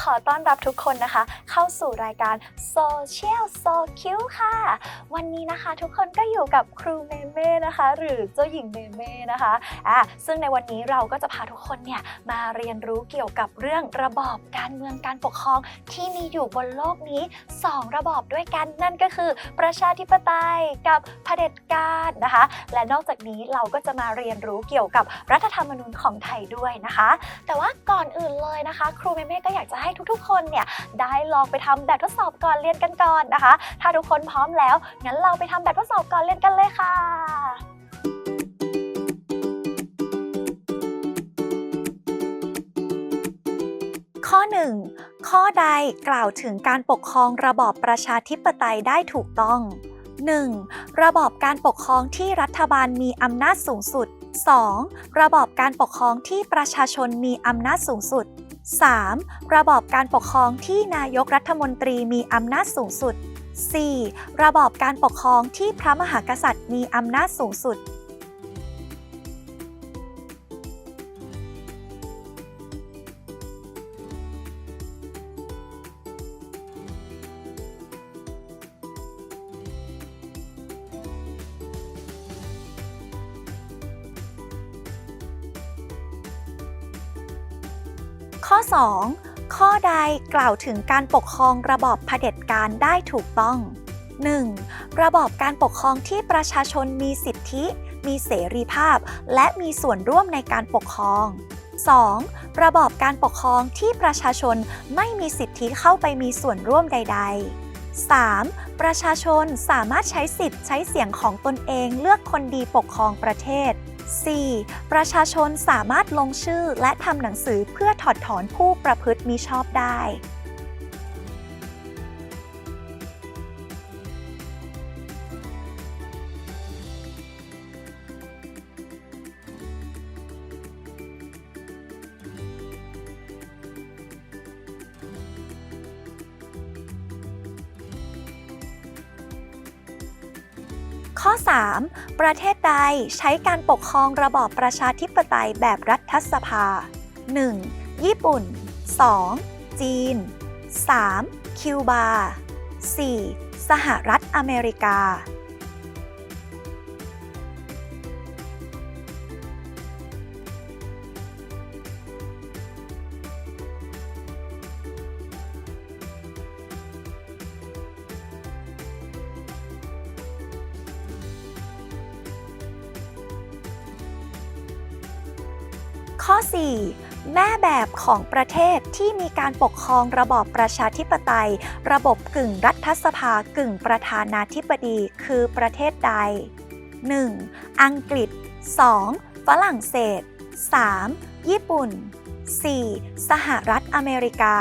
ขอต้อนรับทุกคนนะคะ เข้าสู่รายการ Social So Cute ค่ะ วันนี้นะคะทุกคนก็อยู่กับครูเมเม่นะคะ หรือเจ้าหญิงเมเม่นะคะอะซึ่งในวันนี้เราก็จะพาทุกคนเนี่ยมาเรียนรู้เกี่ยวกับเรื่องระบอบการเมืองการปกครองที่มีอยู่บนโลกนี้ 2 ระบอบด้วยกันนั่นก็คือ ประชาธิปไตยกับเผด็จการนะคะ และนอกจากนี้เราก็จะมาเรียนรู้เกี่ยวกับรัฐธรรมนูญของไทยด้วยนะคะ แต่ว่าก่อนอื่นเลยนะคะ ครูเมเม่ก็อยากจะให้ทุกๆ คนเนี่ยได้ลองไปทำแบบทดสอบก่อนเรียนกันก่อนนะคะ ถ้าทุกคนพร้อมแล้ว งั้นเราไปทำแบบทดสอบก่อนเรียนกันเลยค่ะข้อ 1. ข้อใดกล่าวถึงการปกครองระบอบประชาธิปไตยได้ถูกต้อง 1. ระบอบการปกครองที่รัฐบาลมีอำนาจสูงสุด 2. ระบอบการปกครองที่ประชาชนมีอำนาจสูงสุด 3. ระบอบการปกครองที่นายกรัฐมนตรีมีอำนาจสูงสุด 4. ระบอบการปกครองที่พระมหากษัตริย์มีอำนาจสูงสุด 2. ข้อใดกล่าวถึงการปกครองระบอบเผด็จการได้ถูกต้อง 1. ระบอบการปกครองที่ประชาชนมีสิทธิ มีเสรีภาพ และมีส่วนร่วมในการปกครอง 2. ระบอบการปกครองที่ประชาชนไม่มีสิทธิเข้าไปมีส่วนร่วมใด ๆ 3. ประชาชนสามารถใช้สิทธิ์ใช้เสียงของตนเองเลือกคนดีปกครองประเทศ 4. ประชาชนสามารถลงชื่อและทำหนังสือเพื่อถอดถอนผู้ประพฤติมิชอบได้ 3. ประเทศใดใช้การปกครองระบอบประชาธิปไตยแบบรัฐสภา 1. ญี่ปุ่น 2. จีน 3. คิวบา 4. สหรัฐอเมริกา ข้อ 4. แม่แบบของประเทศที่มีการปกครองระบอบประชาธิปไตย ระบบกึ่งรัฐสภากึ่งประธานาธิบดีคือประเทศใด 1. อังกฤษ 2. ฝรั่งเศส 3. ญี่ปุ่น 4. สหรัฐอเมริกา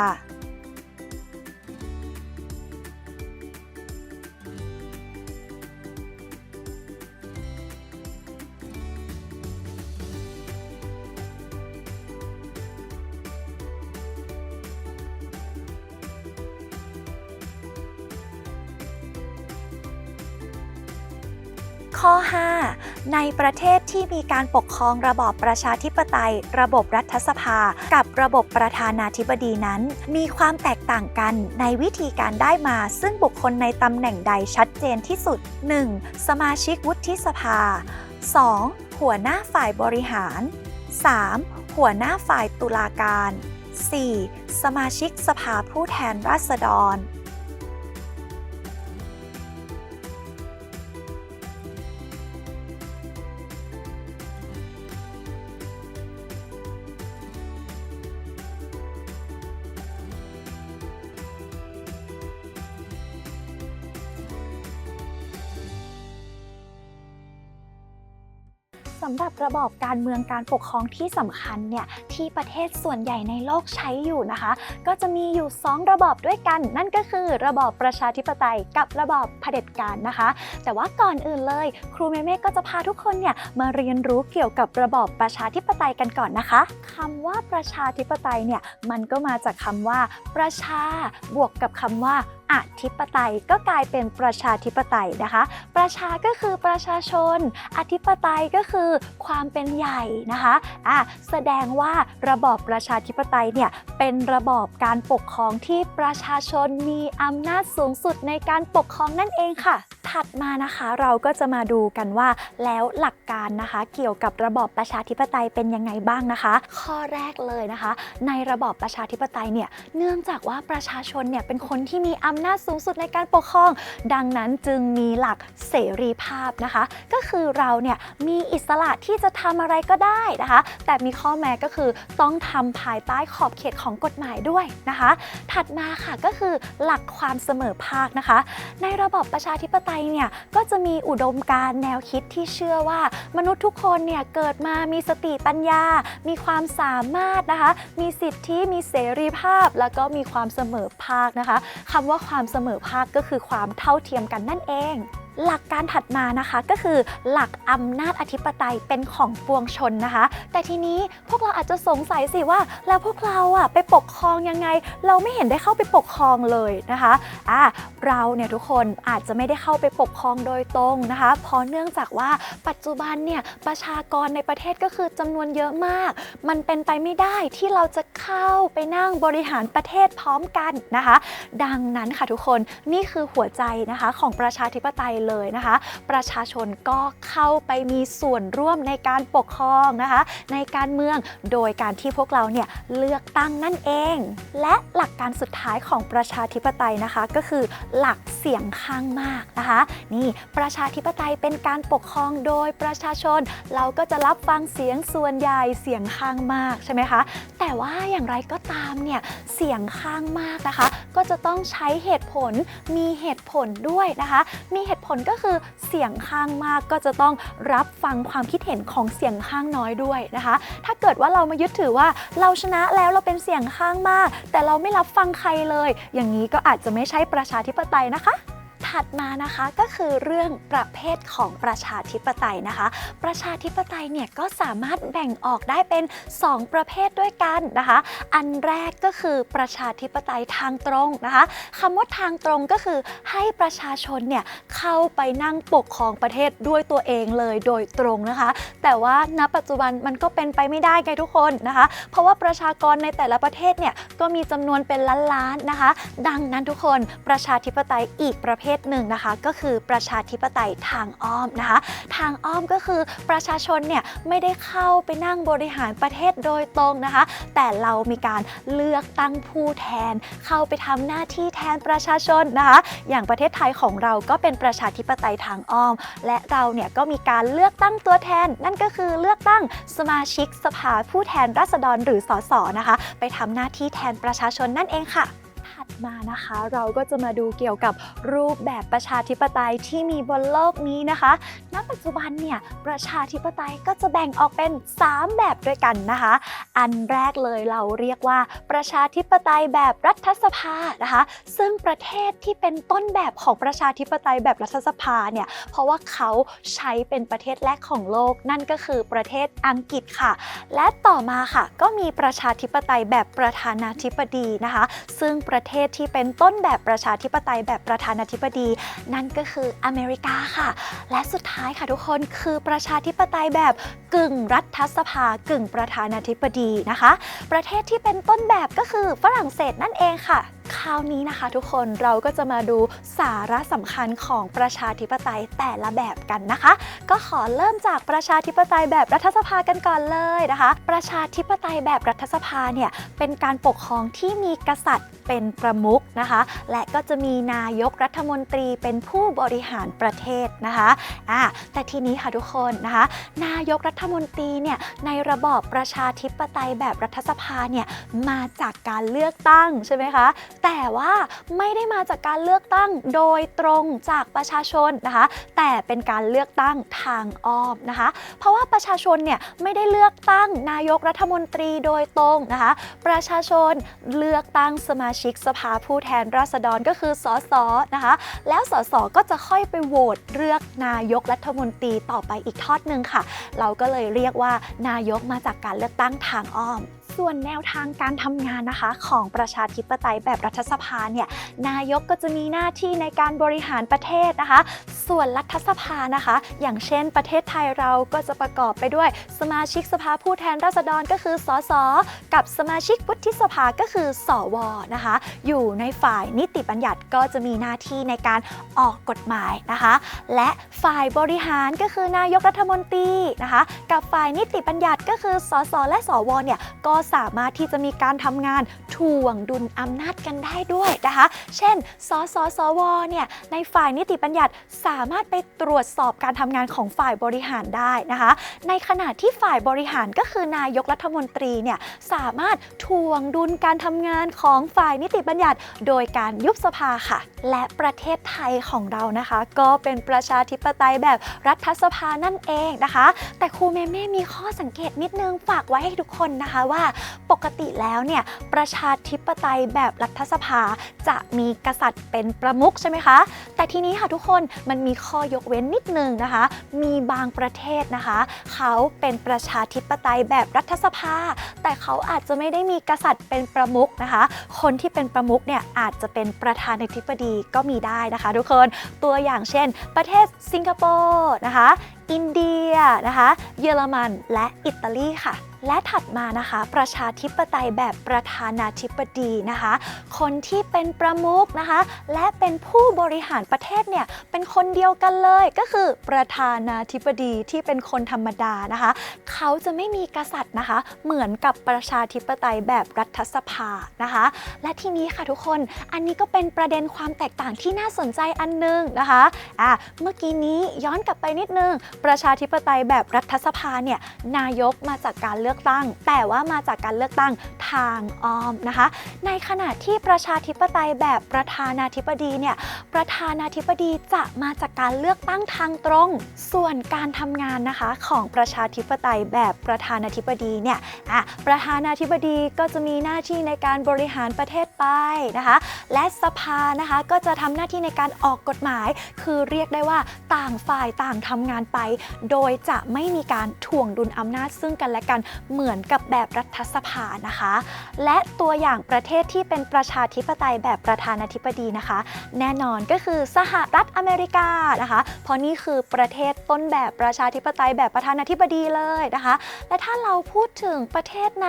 ข้อ 5 ในประเทศที่มีการปกครองระบอบประชาธิปไตย ระบบรัฐสภา กับระบบประธานาธิบดีนั้น มีความแตกต่างกันในวิธีการได้มา ซึ่งบุคคลในตำแหน่งใดชัดเจนที่สุด 1. สมาชิกวุฒิสภา 2. หัวหน้าฝ่ายบริหาร 3. หัวหน้าฝ่ายตุลาการ 4. สมาชิกสภาผู้แทนราษฎร สำหรับระบอบการเมืองการปกครองที่สำคัญเนี่ยที่ประเทศส่วนใหญ่ในโลกใช้อยู่นะคะ ก็จะมีอยู่ 2 ระบอบด้วยกัน นั่นก็คือระบอบประชาธิปไตยกับระบอบเผด็จการนะคะ แต่ว่าก่อนอื่นเลย ครูเมเม่ก็จะพาทุกคนเนี่ยมาเรียนรู้เกี่ยวกับระบอบประชาธิปไตยกันก่อนนะคะคำว่าประชาธิปไตยเนี่ยมันก็มาจากคำว่าประชาบวกกับคำว่าอธิปไตยก็กลายเป็นประชาธิปไตยนะคะ ประชาก็คือประชาชน อธิปไตยก็คือความเป็นใหญ่นะคะอะแสดงว่าระบอบประชาธิปไตยเนี่ยเป็นระบอบการปกครองที่ประชาชนมีอำนาจสูงสุดในการปกครองนั่นเองค่ะ ถัดมานะคะเราก็จะมาดูกันว่าแล้วหลักการนะคะเกี่ยวกับระบอบประชาธิปไตยเป็นยังไงบ้างนะคะ ข้อแรกเลยนะคะ ในระบอบประชาธิปไตยเนี่ยเนื่องจากว่าประชาชนเนี่ยเป็นคนที่มีอำนาจสูงสุดในการปกครอง ดังนั้นจึงมีหลักเสรีภาพนะคะ ก็คือเราเนี่ยมีอิสระที่จะทำอะไรก็ได้นะคะ แต่มีข้อแม้ก็คือต้องทำภายใต้ขอบเขตของกฎหมายด้วยนะคะ ถัดมาค่ะก็คือหลักความเสมอภาคนะคะ ในระบอบประชาธิปไตยเนี่ยก็จะมีอุดมการณ์แนวคิดที่เชื่อว่า มนุษย์ทุกคนเนี่ยเกิดมามีสติปัญญา มีความสามารถนะคะ มีสิทธิมีเสรีภาพ แล้วก็มีความเสมอภาคนะคะคำว่าความเสมอภาคก็คือความเท่าเทียมกันนั่นเอง หลักการถัดมานะคะก็คือหลักอำนาจอธิปไตยเป็นของปวงชนนะคะ แต่ทีนี้พวกเราอาจจะสงสัยสิว่า แล้วพวกเราอะไปปกครองยังไง เราไม่เห็นได้เข้าไปปกครองเลยนะคะอะเราเนี่ยทุกคนอาจจะไม่ได้เข้าไปปกครองโดยตรงนะคะ เพราะเนื่องจากว่าปัจจุบันเนี่ยประชากรในประเทศก็คือจำนวนเยอะมาก มันเป็นไปไม่ได้ที่เราจะเข้าไปนั่งบริหารประเทศพร้อมกันนะคะ ดังนั้นค่ะทุกคนนี่คือหัวใจนะคะของประชาธิปไตยเลยนะคะ ประชาชนก็เข้าไปมีส่วนร่วมในการปกครองนะคะ ในการเมืองโดยการที่พวกเราเนี่ยเลือกตั้งนั่นเอง และหลักการสุดท้ายของประชาธิปไตยนะคะ ก็คือหลักเสียงข้างมากนะคะ นี่ประชาธิปไตยเป็นการปกครองโดยประชาชน เราก็จะรับฟังเสียงส่วนใหญ่เสียงข้างมากใช่ไหมคะ แต่ว่าอย่างไรก็ตามเนี่ยเสียงข้างมากนะคะ ก็จะต้องใช้เหตุผลมีเหตุผลด้วยนะคะ มีเหตุผลก็คือเสียงข้างมากก็จะต้องรับฟังความคิดเห็นของเสียงข้างน้อยด้วยนะคะ ถ้าเกิดว่าเรามายึดถือว่าเราชนะแล้วเราเป็นเสียงข้างมาก แต่เราไม่รับฟังใครเลย อย่างนี้ก็อาจจะไม่ใช่ประชาธิปไตยนะคะ ถัดมานะคะก็คือเรื่องประเภทของประชาธิปไตยนะคะ ประชาธิปไตยเนี่ยก็สามารถแบ่งออกได้เป็น 2 ประเภทด้วยกันนะคะ อันแรกก็คือประชาธิปไตยทางตรงนะคะคำว่าทางตรงก็คือให้ประชาชนเนี่ย เข้าไปนั่งปกครองประเทศด้วยตัวเองเลยโดยตรงนะคะ แต่ว่าณปัจจุบันมันก็เป็นไปไม่ได้ไงทุกคนนะคะ เพราะว่าประชากรในแต่ละประเทศเนี่ยก็มีจำนวนเป็นล้านๆนะคะ ดังนั้นทุกคนประชาธิปไตยอีกประเภทหนึ่งนะคะ ก็คือประชาธิปไตยทางอ้อมนะคะ ทางอ้อมก็คือประชาชนเนี่ยไม่ได้เข้าไปนั่งบริหารประเทศโดยตรงนะคะ แต่เรามีการเลือกตั้งผู้แทน เข้าไปทำหน้าที่แทนประชาชนนะคะ อย่างประเทศไทยของเราก็เป็นประชาธิปไตยทางอ้อม และเราเนี่ยก็มีการเลือกตั้งตัวแทน นั่นก็คือเลือกตั้งสมาชิกสภาผู้แทนราษฎรหรือสสนะคะ ไปทำหน้าที่แทนประชาชนนั่นเองค่ะ ถัดมานะคะ เราก็จะมาดูเกี่ยวกับรูปแบบประชาธิปไตยที่มีบนโลกนี้นะคะณปัจจุบันเนี่ยประชาธิปไตยก็จะแบ่งออกเป็น 3 แบบด้วยกันนะคะ อันแรกเลยเราเรียกว่าประชาธิปไตยแบบรัฐสภานะคะ ซึ่งประเทศที่เป็นต้นแบบของประชาธิปไตยแบบรัฐสภาเนี่ยเพราะว่าเขาใช้เป็นประเทศแรกของโลก นั่นก็คือประเทศอังกฤษค่ะ และต่อมาค่ะ ก็มีประชาธิปไตยแบบประธานาธิบดีนะคะ ซึ่งประเทศที่เป็นต้นแบบประชาธิปไตยแบบประธานาธิบดี นั่นก็คืออเมริกาค่ะ และสุดท้ายค่ะทุกคนคือประชาธิปไตยแบบกึ่งรัฐสภากึ่งประธานาธิบดีนะคะ ประเทศที่เป็นต้นแบบก็คือฝรั่งเศสนั่นเองค่ะ คราวนี้นะคะทุกคนเราก็จะมาดูสาระสำคัญของประชาธิปไตยแต่ละแบบกันนะคะ ก็ขอเริ่มจากประชาธิปไตยแบบรัฐสภากันก่อนเลยนะคะ ประชาธิปไตยแบบรัฐสภาเนี่ยเป็นการปกครองที่มีกษัตริย์เป็นประมุขนะคะ และก็จะมีนายกรัฐมนตรีเป็นผู้บริหารประเทศนะคะอ่าแต่ทีนี้ค่ะทุกคนนะคะ นายกรัฐมนตรีเนี่ยในระบอบประชาธิปไตยแบบรัฐสภาเนี่ยมาจากการเลือกตั้งใช่ไหมคะ แต่ว่าไม่ได้มาจากการเลือกตั้งโดยตรงจากประชาชนนะคะ แต่เป็นการเลือกตั้งทางอ้อมนะคะ เพราะว่าประชาชนเนี่ยไม่ได้เลือกตั้งนายกรัฐมนตรีโดยตรงนะคะ ประชาชนเลือกตั้งสมาชิกสภาผู้แทนราษฎรก็คือสสนะคะ แล้วสสก็จะค่อยไปโหวตเลือกนายกรัฐมนตรีต่อไปอีกทอดหนึ่งค่ะ เราก็เลยเรียกว่านายกมาจากการเลือกตั้งทางอ้อม ส่วนแนวทางการทำงานนะคะ ของประชาธิปไตยแบบรัฐสภาเนี่ยนายกก็จะมีหน้าที่ในการบริหารประเทศนะคะ ส่วนรัฐสภานะคะ อย่างเช่น ประเทศไทยเราก็จะประกอบไปด้วยสมาชิกสภาผู้แทนราษฎรก็คือสสกับสมาชิกวุฒิสภาก็คือสวนะคะ อยู่ในฝ่ายนิติบัญญัติก็จะมีหน้าที่ในการออกกฎหมายนะคะ และฝ่ายบริหารก็คือนายกรัฐมนตรีนะคะ กับฝ่ายนิติบัญญัติก็คือสสและสวเนี่ยก็สามารถที่จะมีการทำงานถ่วงดุลอำนาจกันได้ด้วยนะคะ เช่น สสสวเนี่ยในฝ่ายนิติบัญญัติสามารถไปตรวจสอบการทำงานของฝ่ายบริหารได้นะคะ ในขณะที่ฝ่ายบริหารก็คือนายกรัฐมนตรีเนี่ยสามารถถ่วงดุลการทำงานของฝ่ายนิติบัญญัติ โดยการยุบสภาค่ะ และประเทศไทยของเรานะคะ ก็เป็นประชาธิปไตยแบบรัฐสภานั่นเองนะคะ แต่ครูเมเม่มีข้อสังเกตนิดนึงฝากไว้ให้ทุกคนนะคะว่าปกติแล้วเนี่ยประชาธิปไตยแบบรัฐสภาจะมีกษัตริย์เป็นประมุขใช่ไหมคะ แต่ทีนี้ค่ะทุกคนมันมีข้อยกเว้นนิดนึงนะคะ มีบางประเทศนะคะ เขาเป็นประชาธิปไตยแบบรัฐสภา แต่เขาอาจจะไม่ได้มีกษัตริย์เป็นประมุขนะคะ คนที่เป็นประมุขเนี่ยอาจจะเป็นประธานาธิบดีก็มีได้นะคะ ทุกคนตัวอย่างเช่น ประเทศสิงคโปร์นะคะ อินเดียนะคะ เยอรมันและอิตาลีค่ะ และถัดมานะคะ ประชาธิปไตยแบบประธานาธิบดีนะคะ คนที่เป็นประมุขนะคะ และเป็นผู้บริหารประเทศเนี่ยเป็นคนเดียวกันเลยก็คือประธานาธิบดีที่เป็นคนธรรมดานะคะ เขาจะไม่มีกษัตริย์นะคะ เหมือนกับประชาธิปไตยแบบรัฐสภานะคะ และทีนี้ค่ะทุกคนอันนี้ก็เป็นประเด็นความแตกต่างที่น่าสนใจอันหนึงนะคะอะเมื่อกี้นี้ย้อนกลับไปนิดนึง ประชาธิปไตยแบบรัฐสภาเนี่ยนายกมาจากการเลือกตั้ง แต่ว่ามาจากการเลือกตั้งทางอ้อมนะคะ ในขณะที่ประชาธิปไตยแบบประธานาธิบดีเนี่ยประธานาธิบดีจะมาจากการเลือกตั้งทางตรง ส่วนการทำงานนะคะของประชาธิปไตยแบบประธานาธิบดีเนี่ยอะประธานาธิบดีก็จะมีหน้าที่ในการบริหารประเทศไปนะคะ และสภานะคะก็จะทำหน้าที่ในการออกกฎหมาย คือเรียกได้ว่าต่างฝ่ายต่างทำงานไป โดยจะไม่มีการถ่วงดุลอำนาจซึ่งกันและกันเหมือนกับแบบรัฐสภานะคะ และตัวอย่างประเทศที่เป็นประชาธิปไตยแบบประธานาธิบดีนะคะ แน่นอนก็คือสหรัฐอเมริกานะคะ เพราะนี่คือประเทศต้นแบบประชาธิปไตยแบบประธานาธิบดีเลยนะคะ และถ้าเราพูดถึงประเทศใน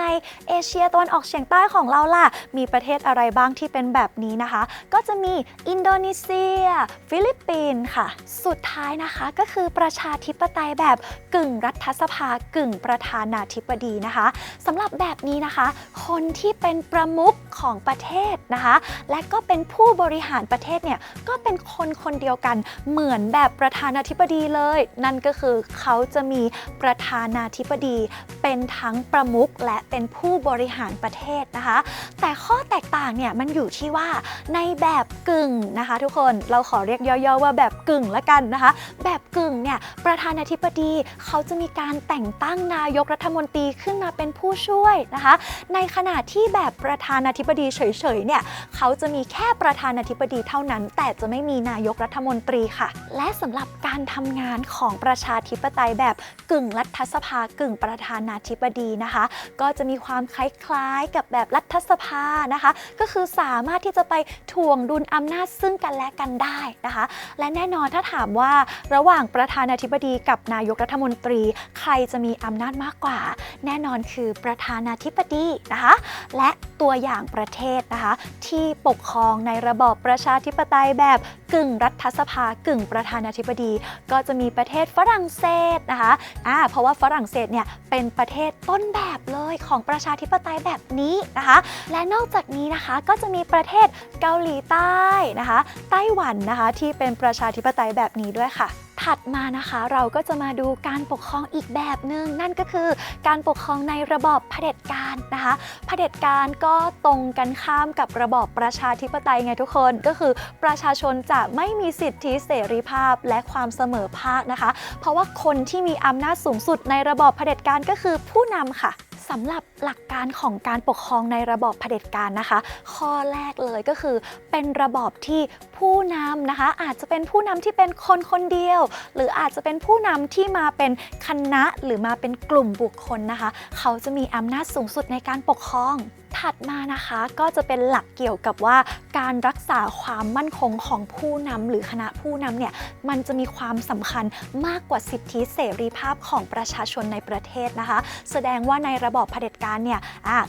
เอเชียตะวันออกเฉียงใต้ของเราล่ะ มีประเทศอะไรบ้างที่เป็นแบบนี้นะคะ ก็จะมีอินโดนีเซีย ฟิลิปปินส์ค่ะ สุดท้ายนะคะก็คือประชาธิปไตยแบบกึ่งรัฐสภากึ่งประธานาธิบดีนะคะสำหรับแบบนี้นะคะ คนที่เป็นประมุขของประเทศนะคะ และก็เป็นผู้บริหารประเทศเนี่ยก็เป็นคนคนเดียวกันเหมือนแบบประธานาธิบดีเลย นั่นก็คือเขาจะมีประธานาธิบดีเป็นทั้งประมุขและเป็นผู้บริหารประเทศนะคะ แต่ข้อแตกต่างเนี่ยมันอยู่ที่ว่าในแบบกึ่งนะคะ ทุกคนเราขอเรียกย่อๆว่าแบบกึ่งละกันนะคะ แบบกึ่งเนี่ยประธานาธิบดีเขาจะมีการแต่งตั้งนายกรัฐมนตรีขึ้นมาเป็นผู้ช่วยนะคะ ในขณะที่แบบประธานาธิบดีเฉยๆเนี่ยเขาจะมีแค่ประธานาธิบดีเท่านั้น แต่จะไม่มีนายกรัฐมนตรีค่ะ และสำหรับการทำงานของประชาธิปไตยแบบกึ่งรัฐสภากึ่งประธานาธิบดีนะคะ ก็จะมีความคล้ายๆกับแบบรัฐสภานะคะ ก็คือสามารถที่จะไปถ่วงดุลอำนาจซึ่งกันและกันได้นะคะ และแน่นอนถ้าถามว่าระหว่างประธานาธิบดีกับนายกรัฐมนตรี ใครจะมีอำนาจมากกว่าแน่นอนคือประธานาธิบดีนะคะ และตัวอย่างประเทศนะคะ ที่ปกครองในระบอบประชาธิปไตยแบบกึ่งรัฐสภากึ่งประธานาธิบดี ก็จะมีประเทศฝรั่งเศสนะคะอ่าเพราะว่าฝรั่งเศสเนี่ยเป็นประเทศต้นแบบเลยของประชาธิปไตยแบบนี้นะคะ และนอกจากนี้นะคะก็จะมีประเทศเกาหลีใต้นะคะ ไต้หวันนะคะที่เป็นประชาธิปไตยแบบนี้ด้วยค่ะ ถัดมานะคะเราก็จะมาดูการปกครองอีกแบบหนึ่งนั่นก็คือการปกครองในระบอบเผด็จการนะคะเผด็จการก็ตรงกันข้ามกับระบอบประชาธิปไตยไงทุกคนก็คือประชาชนจะไม่มีสิทธิเสรีภาพและความเสมอภาคนะคะ เพราะว่าคนที่มีอำนาจสูงสุดในระบอบเผด็จการก็คือผู้นำค่ะ สำหรับหลักการของการปกครองในระบอบเผด็จการนะคะ ข้อแรกเลยก็คือเป็นระบอบที่ผู้นำนะคะ อาจจะเป็นผู้นำที่เป็นคนคนเดียว หรืออาจจะเป็นผู้นำที่มาเป็นคณะหรือมาเป็นกลุ่มบุคคลนะคะ เขาจะมีอำนาจสูงสุดในการปกครองถัดมานะคะก็จะเป็นหลักเกี่ยวกับว่าการรักษาความมั่นคงของผู้นำหรือคณะผู้นำเนี่ยมันจะมีความสำคัญมากกว่าสิทธิเสรีภาพของประชาชนในประเทศนะคะ แสดงว่าในระบอบเผด็จการเนี่ย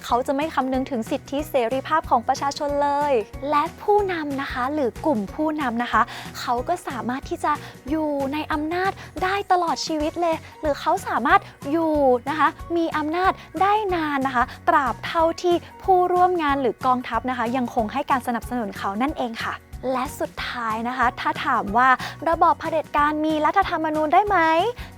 เขาจะไม่คำนึงถึงสิทธิเสรีภาพของประชาชนเลย และผู้นำนะคะหรือกลุ่มผู้นำนะคะ เขาก็สามารถที่จะอยู่ในอำนาจได้ตลอดชีวิตเลย หรือเขาสามารถอยู่นะคะมีอำนาจได้นานนะคะ ตราบเท่าที่ผู้ร่วมงานหรือกองทัพนะคะ ยังคงให้การสนับสนุนเขานั่นเองค่ะ และสุดท้ายนะคะ ถ้าถามว่าระบอบเผด็จการมีรัฐธรรมนูญได้ไหม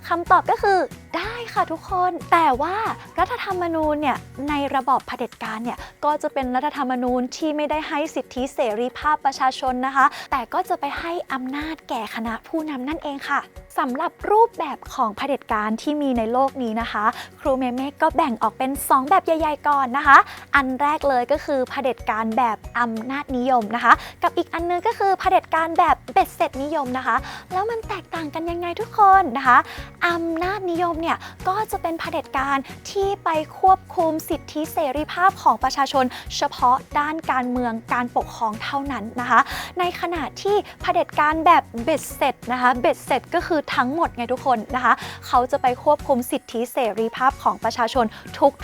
คำตอบก็คือได้ค่ะทุกคน แต่ว่ารัฐธรรมนูญเนี่ยในระบอบเผด็จการเนี่ยก็จะเป็นรัฐธรรมนูญที่ไม่ได้ให้สิทธิเสรีภาพประชาชนนะคะ แต่ก็จะไปให้อำนาจแก่คณะผู้นำนั่นเองค่ะสำหรับรูปแบบของเผด็จการที่มีในโลกนี้นะคะ ครูเมเมก็แบ่งออกเป็น 2 แบบใหญ่ๆก่อนนะคะ อันแรกเลยก็คือเผด็จการแบบอำนาจนิยมนะคะ กับอีกอันนึงก็คือเผด็จการแบบเบ็ดเสร็จนิยมนะคะ แล้วมันแตกต่างกันยังไงทุกคนนะคะอำนาจนิยมเนี่ยก็จะเป็นเผด็จการที่ไปควบคุมสิทธิเสรีภาพของประชาชน เฉพาะด้านการเมืองการปกครองเท่านั้นนะคะ ในขณะที่เผด็จการแบบเบ็ดเสร็จนะคะเบ็ดเสร็จก็คือทั้งหมดไงทุกคนนะคะ เขาจะไปควบคุมสิทธิเสรีภาพของประชาชน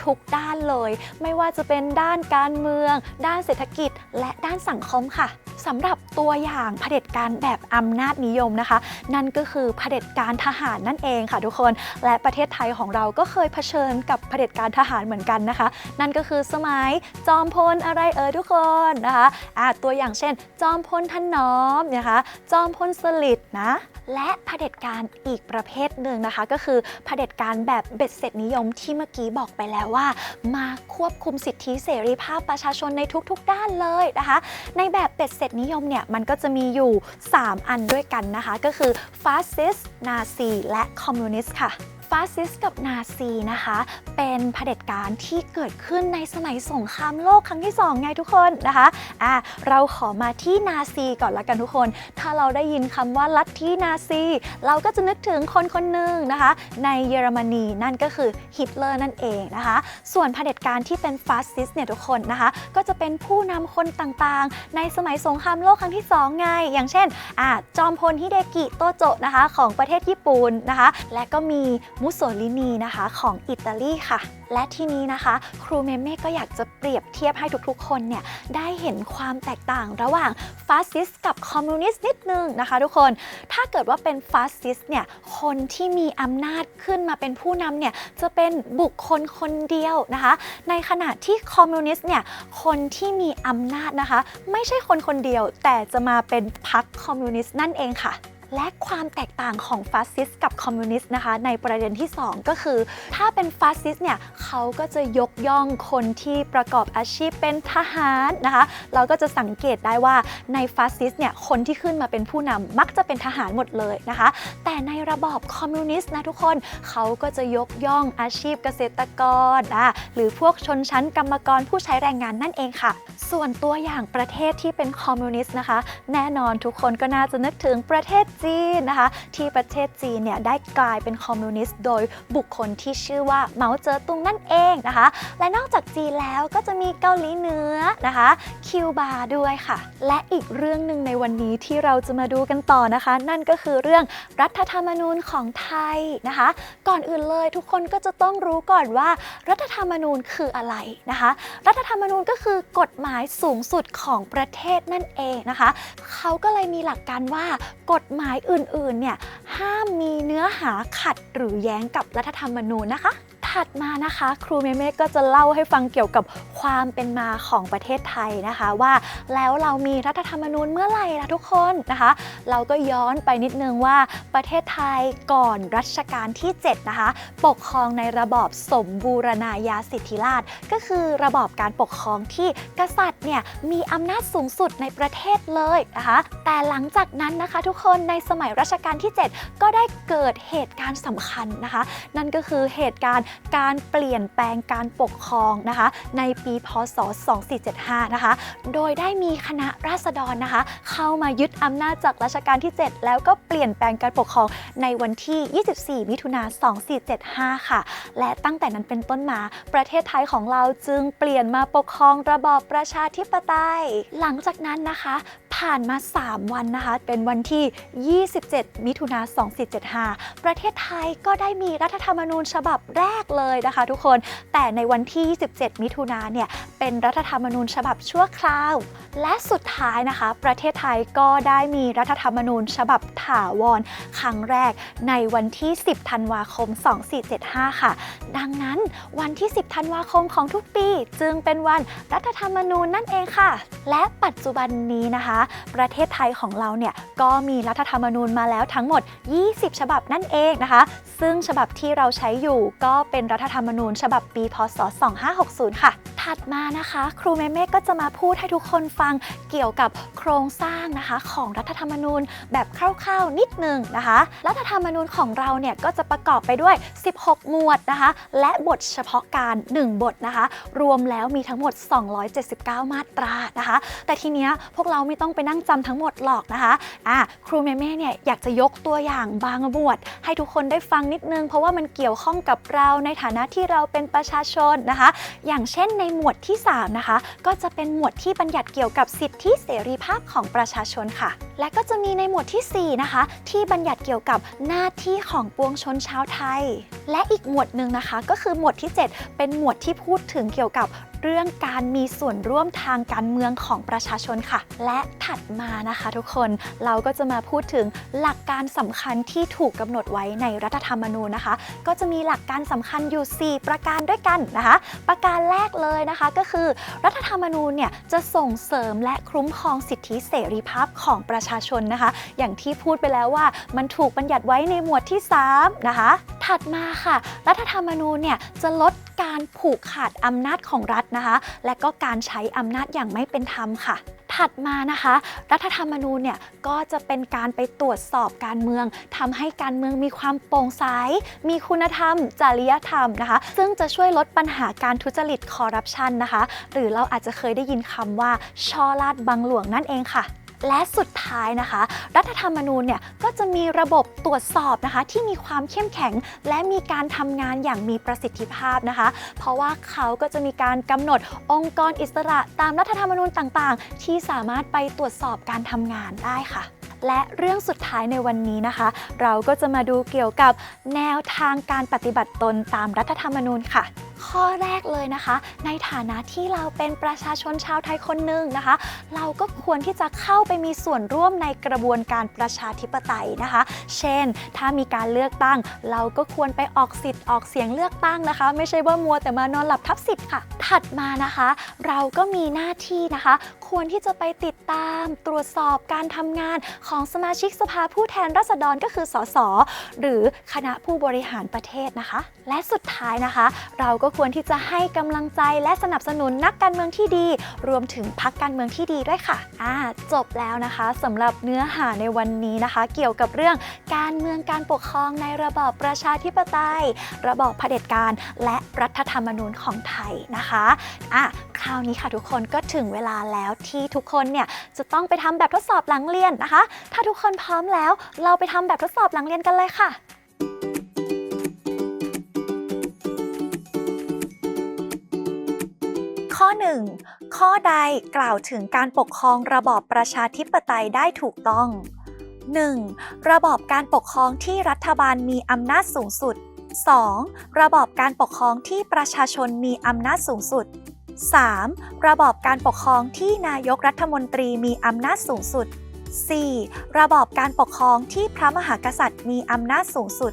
ทุกๆด้านเลย ไม่ว่าจะเป็นด้านการเมือง ด้านเศรษฐกิจ และด้านสังคมค่ะสำหรับตัวอย่างเผด็จการแบบอำนาจนิยมนะคะ นั่นก็คือเผด็จการทหารนั่นเองค่ะทุกคนและประเทศไทยของเราก็เคยเผชิญกับเผด็จการทหารเหมือนกันนะคะ นั่นก็คือสมัยจอมพลอะไรเอ่ยทุกคนนะคะะตัวอย่างเช่น จอมพลถนอมนะคะจอมพลสฤษดิ์นะและเผด็จการอีกประเภทหนึ่งนะคะ ก็คือเผด็จการแบบเบ็ดเสร็จนิยมที่เมื่อกี้บอกไปแล้วว่า มาควบคุมสิทธิเสรีภาพประชาชนในทุกๆ ด้านเลยนะคะ ในแบบเบ็ดเสร็จนิยมเนี่ยมันก็จะมีอยู่ 3 อันด้วยกันนะคะ ก็คือฟาสซิสต์นาซี และคอมมิวนิสต์ค่ะ ฟาสซิสกับนาซีนะคะ เป็นเผด็จการที่เกิดขึ้นในสมัยสงครามโลกครั้งที่ 2 ไงทุกคนนะคะอะเราขอมาที่นาซีก่อนละกันทุกคน ถ้าเราได้ยินคำว่าลัทธินาซี เราก็จะนึกถึงคนคนหนึ่งนะคะ ในเยอรมนีนั่นก็คือฮิตเลอร์นั่นเองนะคะ ส่วนเผด็จการที่เป็นฟาสซิสเนี่ยทุกคนนะคะ ก็จะเป็นผู้นำคนต่างๆ ในสมัยสงครามโลกครั้งที่ 2 ไง อย่างเช่นอะจอมพลฮิเดกิโตโจะนะคะ ของประเทศญี่ปุ่นนะคะ และก็มีมุสโสลินีนะคะของอิตาลีค่ะ และทีนี้นะคะ ครูเมเม่ก็อยากจะเปรียบเทียบให้ทุกๆ คนเนี่ยได้เห็นความแตกต่างระหว่างฟาสซิสต์กับคอมมิวนิสต์นิดนึงนะคะทุกคน ถ้าเกิดว่าเป็นฟาสซิสต์เนี่ยคนที่มีอำนาจขึ้นมาเป็นผู้นำเนี่ยจะเป็นบุคคลคนเดียวนะคะ ในขณะที่คอมมิวนิสต์เนี่ยคนที่มีอำนาจนะคะ ไม่ใช่คนคนเดียว แต่จะมาเป็นพรรคคอมมิวนิสต์นั่นเองค่ะ และความแตกต่างของฟาสซิสต์กับคอมมิวนิสต์นะคะ ในประเด็นที่ 2 ก็คือ ถ้าเป็นฟาสซิสต์เนี่ยเขาก็จะยกย่องคนที่ประกอบอาชีพเป็นทหารนะคะ เราก็จะสังเกตได้ว่าในฟาสซิสต์เนี่ยคนที่ขึ้นมาเป็นผู้นำมักจะเป็นทหารหมดเลยนะคะ แต่ในระบอบคอมมิวนิสต์นะทุกคนเขาก็จะยกย่องอาชีพเกษตรกรนะหรือพวกชนชั้นกรรมกรผู้ใช้แรงงานนั่นเองค่ะ ส่วนตัวอย่างประเทศที่เป็นคอมมิวนิสต์นะคะ แน่นอนทุกคนก็น่าจะนึกถึงประเทศจีนนะคะ ที่ประเทศจีนเนี่ยได้กลายเป็นคอมมิวนิสต์โดยบุคคลที่ชื่อว่าเหมาเจ๋อตุงนั่นเองนะคะ และนอกจากจีนแล้วก็จะมีเกาหลีเหนือนะคะ คิวบาด้วยค่ะ และอีกเรื่องหนึ่งในวันนี้ที่เราจะมาดูกันต่อนะคะ นั่นก็คือเรื่องรัฐธรรมนูญของไทยนะคะ ก่อนอื่นเลยทุกคนก็จะต้องรู้ก่อนว่า รัฐธรรมนูญคืออะไรนะคะ รัฐธรรมนูญก็คือกฎหมายสูงสุดของประเทศนั่นเองนะคะ เขาก็เลยมีหลักการว่ากฎหมายอื่นๆเนี่ยห้ามมีเนื้อหาขัดหรือแย้งกับรัฐธรรมนูญนะคะ ถัดมานะคะ ครูเมเม่ก็จะเล่าให้ฟังเกี่ยวกับความเป็นมาของประเทศไทยนะคะ ว่าแล้วเรามีรัฐธรรมนูญเมื่อไหร่ล่ะทุกคนนะคะ เราก็ย้อนไปนิดนึงว่าประเทศไทยก่อนรัชกาลที่ 7 นะคะ ปกครองในระบอบสมบูรณาญาสิทธิราช ก็คือระบอบการปกครองที่กษัตริย์เนี่ยมีอำนาจสูงสุดในประเทศเลยนะคะ แต่หลังจากนั้นนะคะทุกคนในสมัยรัชกาลที่ 7 ก็ได้เกิดเหตุการณ์สำคัญนะคะ นั่นก็คือเหตุการณ์การเปลี่ยนแปลงการปกครองนะคะ ในปีพศ 2475 นะคะ โดยได้มีคณะราษฎรนะคะ เข้ามายึดอำนาจจากรัชกาลที่ 7 แล้วก็เปลี่ยนแปลงการปกครองในวันที่ 24 มิถุนา 2475 ค่ะ และตั้งแต่นั้นเป็นต้นมาประเทศไทยของเราจึงเปลี่ยนมาปกครองระบอบประชาธิปไตย หลังจากนั้นนะคะ ผ่านมา 3 วันนะคะ เป็นวันที่ 27 มิถุนา 2475 ประเทศไทยก็ได้มีรัฐธรรมนูญฉบับแรกเลยนะคะ ทุกคนแต่ในวันที่ 27 มิถุนาเนี่ยเป็นรัฐธรรมนูญฉบับชั่วคราว และสุดท้ายนะคะ ประเทศไทยก็ได้มีรัฐธรรมนูญฉบับถาวรครั้งแรกในวันที่ 10 ธันวาคม 2475 ค่ะ ดังนั้นวันที่ 10 ธันวาคมของทุกปี จึงเป็นวันรัฐธรรมนูญนั่นเองค่ะ และปัจจุบันนี้นะคะ ประเทศไทยของเราเนี่ยก็มีรัฐธรรมนูญมาแล้วทั้งหมด 20 ฉบับนั่นเองนะคะ ซึ่งฉบับที่เราใช้อยู่ก็เป็นรัฐธรรมนูญฉบับปี พศ 2560 ค่ะ ถัดมานะคะ ครูเมเมก็จะมาพูดให้ทุกคนฟังเกี่ยวกับโครงสร้างนะคะของรัฐธรรมนูญแบบคร่าวๆนิดหนึ่งนะคะ รัฐธรรมนูญของเราเนี่ยก็จะประกอบไปด้วย 16 หมวดนะคะ และบทเฉพาะการ 1 บทนะคะ รวมแล้วมีทั้งหมด 279 มาตรานะคะ แต่ทีเนี้ยพวกเราไม่ต้องไปนั่งจำทั้งหมดหรอกนะคะอะครูเมเม่เนี่ยอยากจะยกตัวอย่างบางบทให้ทุกคนได้ฟังนิดนึง เพราะว่ามันเกี่ยวข้องกับเราในฐานะที่เราเป็นประชาชนนะคะ อย่างเช่นในหมวดที่ 3 นะคะ ก็จะเป็นหมวดที่บัญญัติเกี่ยวกับสิทธิเสรีภาพของประชาชนค่ะ และก็จะมีในหมวดทีสี่4 นะคะ ที่บัญญัติเกี่ยวกับหน้าที่ของปวงชนชาวไทย และอีกหมวดหนึ่งนะคะ ก็คือหมวดที่ 7 เป็นหมวดที่พูดถึงเกี่ยวกับ เรื่องการมีส่วนร่วมทางการเมืองของประชาชนค่ะ และถัดมานะคะทุกคนเราก็จะมาพูดถึงหลักการสำคัญที่ถูกกำหนดไว้ในรัฐธรรมนูญนะคะ ก็จะมีหลักการสำคัญอยู่ 4 ประการด้วยกันนะคะ ประการแรกเลยนะคะก็คือ รัฐธรรมนูญเนี่ยจะส่งเสริมและคุ้มครองสิทธิเสรีภาพของประชาชนนะคะ อย่างที่พูดไปแล้วว่ามันถูกบัญญัติไว้ในหมวดที่ 3 นะคะ ถัดมาค่ะ รัฐธรรมนูญเนี่ยจะลดการผูกขาดอำนาจของรัฐนะคะ และก็การใช้อำนาจอย่างไม่เป็นธรรมค่ะ ถัดมานะคะ รัฐธรรมนูญเนี่ยก็จะเป็นการไปตรวจสอบการเมืองทำให้การเมืองมีความโปร่งใส มีคุณธรรม จริยธรรมนะคะ ซึ่งจะช่วยลดปัญหาการทุจริตคอร์รัปชันนะคะ หรือเราอาจจะเคยได้ยินคำว่าช่อลาดบังหลวงนั่นเองค่ะ และสุดท้ายนะคะ รัฐธรรมนูญเนี่ยก็จะมีระบบตรวจสอบนะคะ ที่มีความเข้มแข็ง และมีการทำงานอย่างมีประสิทธิภาพนะคะ เพราะว่าเขาก็จะมีการกำหนดองค์กรอิสระตามรัฐธรรมนูญต่างๆ ที่สามารถไปตรวจสอบการทำงานได้ค่ะ และเรื่องสุดท้ายในวันนี้นะคะ เราก็จะมาดูเกี่ยวกับแนวทางการปฏิบัติตนตามรัฐธรรมนูญค่ะ ข้อแรกเลยนะคะ ในฐานะที่เราเป็นประชาชนชาวไทยคนหนึ่งนะคะ เราก็ควรที่จะเข้าไปมีส่วนร่วมในกระบวนการประชาธิปไตยนะคะ เช่น ถ้ามีการเลือกตั้ง เราก็ควรไปออกสิทธิ์ออกเสียงเลือกตั้งนะคะ ไม่ใช่ว่ามัวแต่มานอนหลับทับสิทธิ์ค่ะ ถัดมานะคะ เราก็มีหน้าที่นะคะควรที่จะไปติดตามตรวจสอบการทำงานของสมาชิกสภาผู้แทนราษฎรก็คือสสหรือคณะผู้บริหารประเทศนะคะ และสุดท้ายนะคะ เราก็ควรที่จะให้กำลังใจและสนับสนุนนักการเมืองที่ดี รวมถึงพักการเมืองที่ดีด้วยค่ะอ่าจบแล้วนะคะสำหรับเนื้อหาในวันนี้นะคะ เกี่ยวกับเรื่องการเมืองการปกครองในระบอบประชาธิปไตย ระบอบเผด็จการ และรัฐธรรมนูญของไทยนะคะอะคราวนี้ค่ะทุกคนก็ถึงเวลาแล้วที่ทุกคนเนี่ยจะต้องไปทำแบบทดสอบหลังเรียนนะคะ ถ้าทุกคนพร้อมแล้ว เราไปทำแบบทดสอบหลังเรียนกันเลยค่ะข้อ 1 ข้อใดกล่าวถึงการปกครองระบอบประชาธิปไตยได้ถูกต้อง 1. ระบอบการปกครองที่รัฐบาลมีอำนาจสูงสุด 2. ระบอบการปกครองที่ประชาชนมีอำนาจสูงสุด 3. ระบอบการปกครองที่นายกรัฐมนตรีมีอำนาจสูงสุด 4. ระบอบการปกครองที่พระมหากษัตริย์มีอำนาจสูงสุด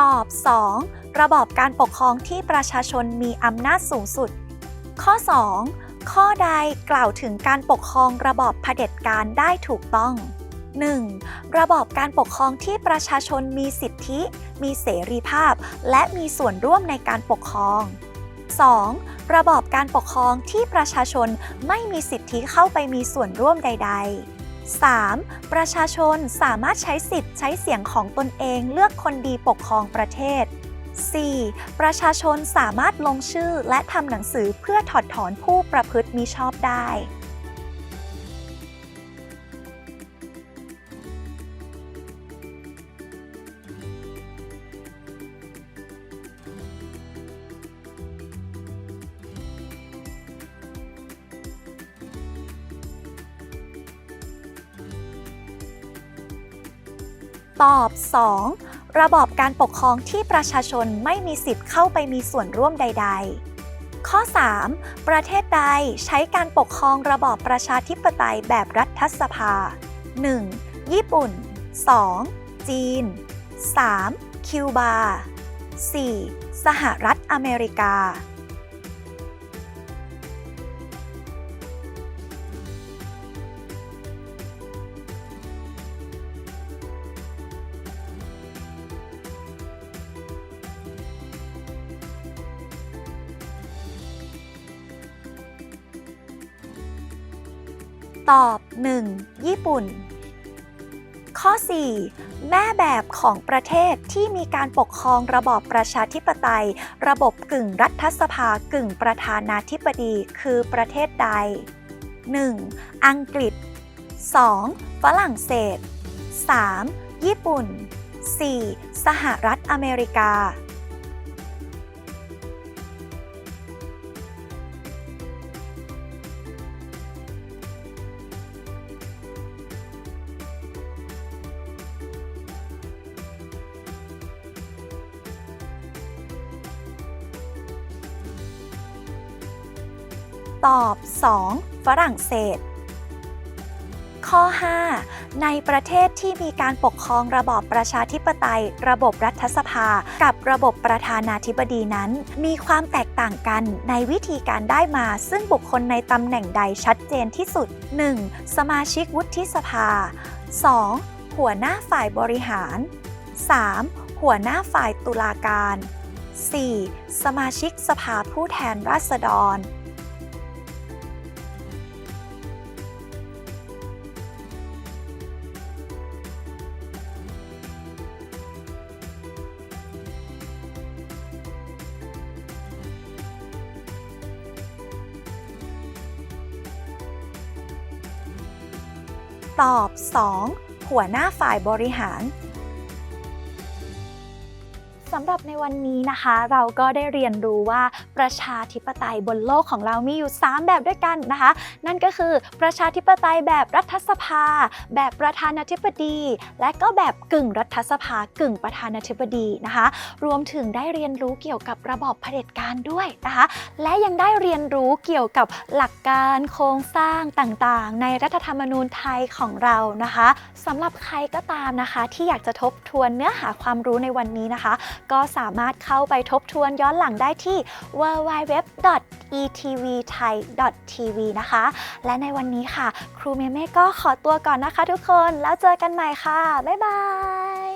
ตอบ 2. ระบอบการปกครองที่ประชาชนมีอำนาจสูงสุด ข้อ 2. ข้อใดกล่าวถึงการปกครองระบอบเผด็จการได้ถูกต้อง 1. ระบอบการปกครองที่ประชาชนมีสิทธิ มีเสรีภาพ และมีส่วนร่วมในการปกครอง 2. ระบอบการปกครองที่ประชาชนไม่มีสิทธิเข้าไปมีส่วนร่วมใด ๆ 3. ประชาชนสามารถใช้สิทธิ์ใช้เสียงของตนเองเลือกคนดีปกครองประเทศ 4. ประชาชนสามารถลงชื่อและทำหนังสือเพื่อถอดถอนผู้ประพฤติมิชอบได้ ตอบ 2. ระบอบการปกครองที่ประชาชนไม่มีสิทธิ์เข้าไปมีส่วนร่วมใด ๆ ข้อ 3. ประเทศใดใช้การปกครองระบอบประชาธิปไตยแบบรัฐสภา 1. ญี่ปุ่น 2. จีน 3. คิวบา 4. สหรัฐอเมริกา ตอบ 1. ญี่ปุ่น ข้อ 4 แม่แบบของประเทศที่มีการปกครองระบอบประชาธิปไตย ระบบกึ่งรัฐสภากึ่งประธานาธิบดีคือประเทศใด 1. อังกฤษ 2. ฝรั่งเศส 3. ญี่ปุ่น 4. สหรัฐอเมริกา ตอบ 2. ฝรั่งเศส ข้อ 5 ในประเทศที่มีการปกครองระบอบประชาธิปไตย ระบบรัฐสภา กับระบบประธานาธิบดีนั้น มีความแตกต่างกันในวิธีการได้มาซึ่งบุคคลในตำแหน่งใดชัดเจนที่สุด 1. สมาชิกวุฒิสภา 2. หัวหน้าฝ่ายบริหาร 3. หัวหน้าฝ่ายตุลาการ 4. สมาชิกสภาผู้แทนราษฎร ตอบ 2. หัวหน้าฝ่ายบริหาร สำหรับในวันนี้นะคะ เราก็ได้เรียนรู้ว่าประชาธิปไตยบนโลกของเรามีอยู่ 3 แบบด้วยกันนะคะ นั่นก็คือประชาธิปไตยแบบรัฐสภา แบบประธานาธิบดี และก็แบบกึ่งรัฐสภากึ่งประธานาธิบดีนะคะ รวมถึงได้เรียนรู้เกี่ยวกับระบอบเผด็จการด้วยนะคะ และยังได้เรียนรู้เกี่ยวกับหลักการโครงสร้างต่างๆ ในรัฐธรรมนูญไทยของเรานะคะสำหรับใครก็ตามนะคะ ที่อยากจะทบทวนเนื้อหาความรู้ในวันนี้นะคะก็สามารถเข้าไปทบทวนย้อนหลังได้ที่ www.etvthai.tv นะคะ และในวันนี้ค่ะ ครูเมเม่ก็ขอตัวก่อนนะคะทุกคน แล้วเจอกันใหม่ค่ะ บ๊ายบาย